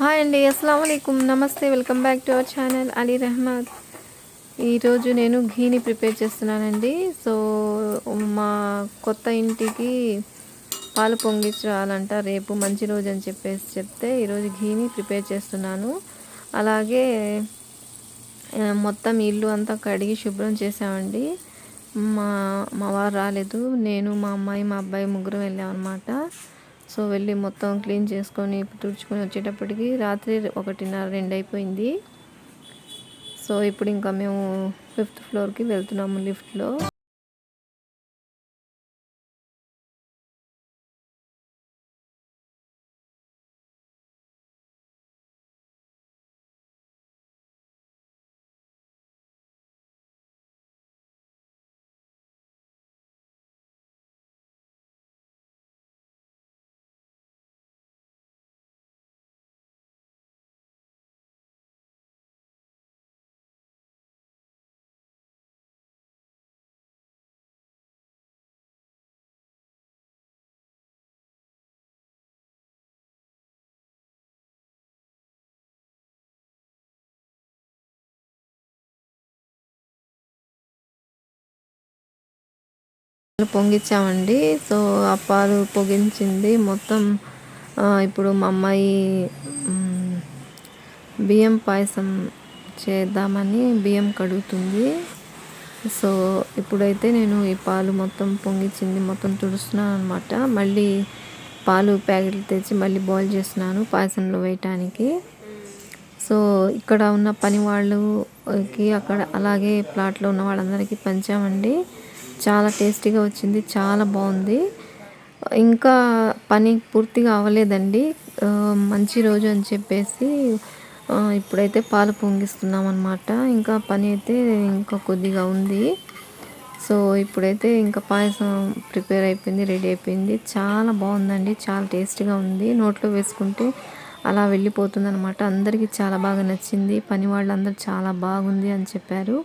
Hi అండి అస్సలం అయికం నమస్తే welcome back to our channel. Ali Rehmad ఈరోజు నేను ఘీని ప్రిపేర్ చేస్తున్నానండి. సో మా కొత్త ఇంటికి పాలు పొంగించాలంట రేపు మంచి రోజు అని చెప్పేసి చెప్తే ఈరోజు ఘీని ప్రిపేర్ చేస్తున్నాను. అలాగే మొత్తం ఇల్లు అంతా కడిగి శుభ్రం చేసామండి మా మా వారు రాలేదు. నేను మా అమ్మాయి మా అబ్బాయి ముగ్గురు వెళ్ళామన్నమాట. సో వెళ్ళి మొత్తం క్లీన్ చేసుకొని తుడుచుకొని వచ్చేటప్పటికి రాత్రి ఒకటిన్నర రెండు అయిపోయింది. సో ఇప్పుడు ఇంకా మేము ఫిఫ్త్ ఫ్లోర్కి వెళ్తున్నాము లిఫ్ట్లో. పొంగించామండి. సో ఆ పాలు పొగించింది. మొత్తం ఇప్పుడు మా అమ్మాయి బియ్యం పాయసం చేద్దామని బియ్యం కడుగుతుంది. సో ఇప్పుడైతే నేను ఈ పాలు మొత్తం పొంగించింది. మొత్తం తుడుస్తున్నాను అనమాట మళ్ళీ పాలు ప్యాకెట్లు తెచ్చి మళ్ళీ బాయిల్ చేస్తున్నాను పాయసంలో వేయటానికి. సో ఇక్కడ ఉన్న పని వాళ్ళకి అక్కడ అలాగే ప్లాట్లో ఉన్న వాళ్ళందరికీ పంచామండి. చాలా టేస్టీగా వచ్చింది చాలా బాగుంది. ఇంకా పని పూర్తిగా అవ్వలేదండి. మంచి రోజు అని చెప్పేసి ఇప్పుడైతే పాలు పొంగిస్తున్నాం అనమాట ఇంకా పని అయితే ఇంకా కొద్దిగా ఉంది. సో ఇప్పుడైతే ఇంకా పాయసం ప్రిపేర్ అయిపోయింది రెడీ అయిపోయింది. చాలా బాగుందండి చాలా టేస్టీగా ఉంది. నోట్లో వేసుకుంటే అలా వెళ్ళిపోతుంది అనమాట అందరికీ చాలా బాగా నచ్చింది. పని వాళ్ళందరూ చాలా బాగుంది అని చెప్పారు.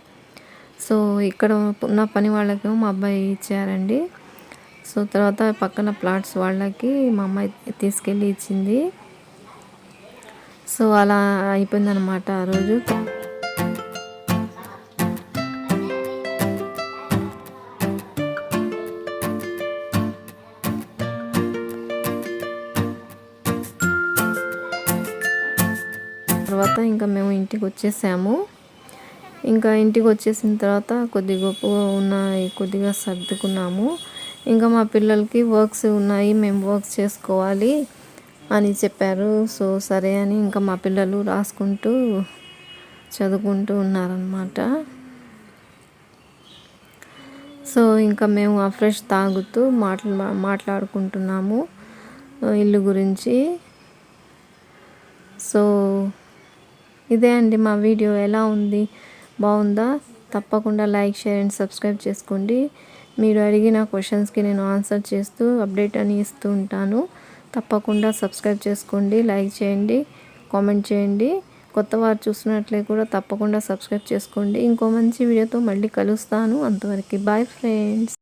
సో ఇక్కడ ఉన్న పని వాళ్ళకి మా అబ్బాయి ఇచ్చారండి. సో తర్వాత పక్కన ప్లాట్స్ వాళ్ళకి మా అమ్మాయి తీసుకెళ్ళి ఇచ్చింది. సో అలా అయిపోయిందనమాట ఆ రోజు. తర్వాత ఇంకా మేము ఇంటికి వచ్చేసాము. ఇంకా ఇంటికి వచ్చేసిన తర్వాత కొద్ది గొప్ప ఉన్నాయి కొద్దిగా సర్దుకున్నాము. ఇంకా మా పిల్లలకి వర్క్స్ ఉన్నాయి మేము వర్క్స్ చేసుకోవాలి అని చెప్పారు. సో సరే అని ఇంకా మా పిల్లలు రాసుకుంటూ చదువుకుంటూ ఉన్నారనమాట సో ఇంకా మేము ఆ ఫ్రెష్ తాగుతూ మాట్లా మాట్లాడుకుంటున్నాము ఇల్లు గురించి. సో ఇదే అండి మా వీడియో. ఎలా ఉంది? బాగుందా? తప్పకుండా లైక్ షేర్ అండ్ సబ్స్క్రైబ్ చేసుకోండి. మీరు అడిగిన క్వశ్చన్స్కి నేను ఆన్సర్ చేస్తూ అప్డేట్ అని ఇస్తూ ఉంటాను. తప్పకుండా సబ్స్క్రైబ్ చేసుకోండి లైక్ చేయండి కామెంట్ చేయండి. కొత్త వారు చూసినట్లే కూడా తప్పకుండా సబ్స్క్రైబ్ చేసుకోండి. ఇంకో మంచి వీడియోతో మళ్ళీ కలుస్తాను. అంతవరకు బాయ్ ఫ్రెండ్స్.